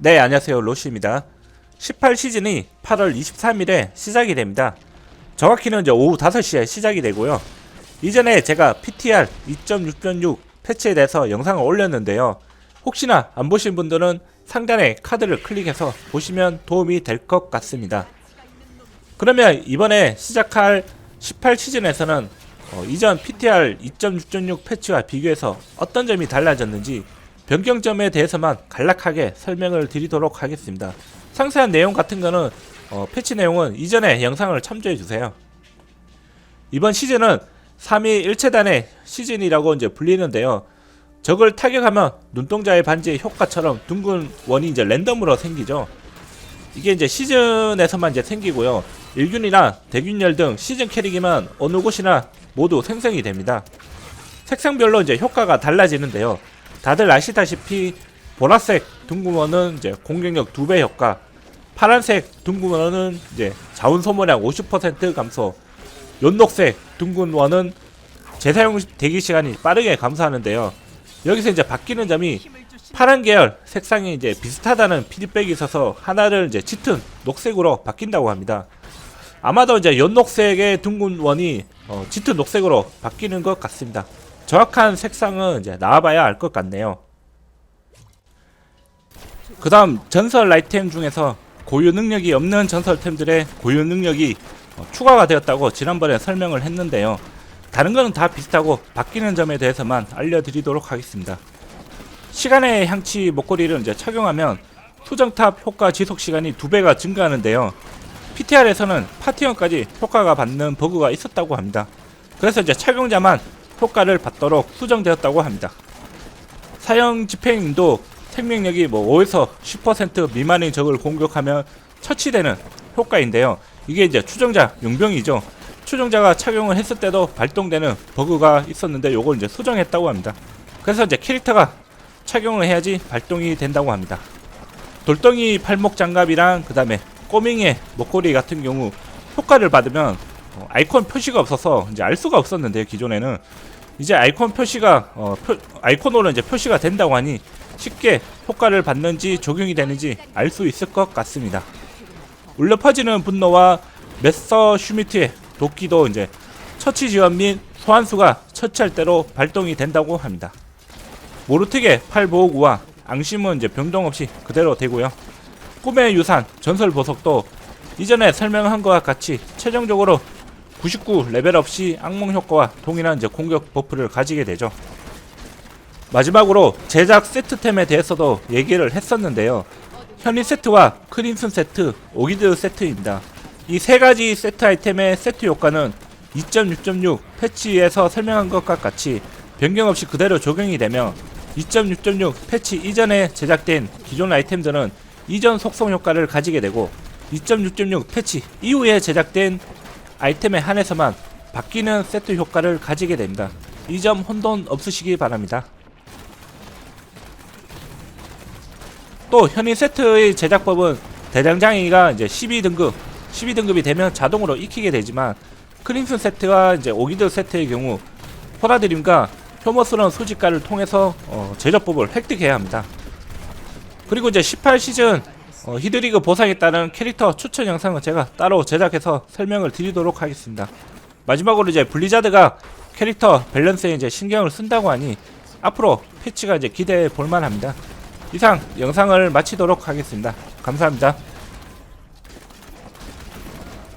네, 안녕하세요. 로시입니다. 18시즌이 8월 23일에 시작이 됩니다. 정확히는 이제 오후 5시에 시작이 되고요. 이전에 제가 PTR 2.6.6 패치에 대해서 영상을 올렸는데요. 혹시나 안 보신 분들은 상단에 카드를 클릭해서 보시면 도움이 될 것 같습니다. 그러면 이번에 시작할 18시즌에서는 어, 이전 PTR 2.6.6 패치와 비교해서 어떤 점이 달라졌는지 변경점에 대해서만 간략하게 설명을 드리도록 하겠습니다. 상세한 내용 같은 거는 어, 패치 내용은 이전의 영상을 참조해 주세요. 이번 시즌은 3위 1체단의 시즌이라고 이제 불리는데요. 적을 타격하면 눈동자의 반지의 효과처럼 둥근 원이 이제 랜덤으로 생기죠. 이게 이제 시즌에서만 이제 생기고요. 일균이나 대균열 등 시즌 캐릭이면 어느 곳이나 모두 생성이 됩니다. 색상별로 이제 효과가 달라지는데요. 다들 아시다시피 보라색 둥구먼은 이제 공격력 2배 효과, 파란색 둥구먼은 이제 자원 소모량 50% 감소, 연녹색 둥근원은 재사용 대기 시간이 빠르게 감소하는데요. 여기서 이제 바뀌는 점이 파란 계열 색상이 이제 비슷하다는 피드백이 있어서 하나를 이제 짙은 녹색으로 바뀐다고 합니다. 아마도 이제 연녹색의 둥근 원이 어, 짙은 녹색으로 바뀌는 것 같습니다. 정확한 색상은 이제 나와봐야 알 것 같네요. 그 다음 전설 아이템 중에서 고유 능력이 없는 전설템들의 고유 능력이 어, 추가가 되었다고 지난번에 설명을 했는데요. 다른 거는 다 비슷하고 바뀌는 점에 대해서만 알려드리도록 하겠습니다. 시간의 향치 목걸이를 이제 착용하면 수정탑 효과 지속 시간이 두 배가 증가하는데요. PTR에서는 파티원까지 효과가 받는 버그가 있었다고 합니다. 그래서 이제 착용자만 효과를 받도록 수정되었다고 합니다. 사형 집행도 생명력이 뭐 5에서 10% 미만의 적을 공격하면 처치되는 효과인데요. 이게 이제 추정자 용병이죠. 추정자가 착용을 했을 때도 발동되는 버그가 있었는데 요걸 이제 수정했다고 합니다. 그래서 이제 캐릭터가 착용을 해야지 발동이 된다고 합니다. 돌덩이 팔목 장갑이랑 그 다음에 꼬밍의 목걸이 같은 경우 효과를 받으면 어, 아이콘 표시가 없어서 이제 알 수가 없었는데요 기존에는 이제 아이콘 표시가 어, 표, 아이콘으로 이제 표시가 된다고 하니 쉽게 효과를 받는지 적용이 되는지 알 수 있을 것 같습니다. 울려 퍼지는 분노와 메서 슈미트의 도끼도 이제 처치 지원 및 소환수가 처치할 때로 발동이 된다고 합니다. 모르틱의 팔 보호구와 앙심은 이제 변동 없이 그대로 되고요. 꿈의 유산 전설 보석도 이전에 설명한 것과 같이 최종적으로 99 레벨 없이 악몽 효과와 동일한 이제 공격 버프를 가지게 되죠. 마지막으로 제작 세트템에 대해서도 얘기를 했었는데요. 현인 세트와 크림슨 세트, 오기드 세트입니다. 이 세 가지 세트 아이템의 세트 효과는 2.6.6 패치에서 설명한 것과 같이 변경 없이 그대로 적용이 되며 2.6.6 패치 이전에 제작된 기존 아이템들은 이전 속성 효과를 가지게 되고 2.6.6 패치 이후에 제작된 아이템에 한해서만 바뀌는 세트 효과를 가지게 됩니다. 이 점 혼돈 없으시기 바랍니다. 또 현인 세트의 제작법은 대장장이가 이제 12등급, 12등급이 되면 자동으로 익히게 되지만 크림슨 세트와 이제 오기드 세트의 경우 포라드림과 혐오스러운 수집가를 통해서 어, 제작법을 획득해야 합니다. 그리고 이제 18시즌 어, 히드리그 보상에 따른 캐릭터 추천 영상은 제가 따로 제작해서 설명을 드리도록 하겠습니다. 마지막으로 이제 블리자드가 캐릭터 밸런스에 이제 신경을 쓴다고 하니 앞으로 패치가 이제 기대해 볼 만합니다. 이상 영상을 마치도록 하겠습니다. 감사합니다.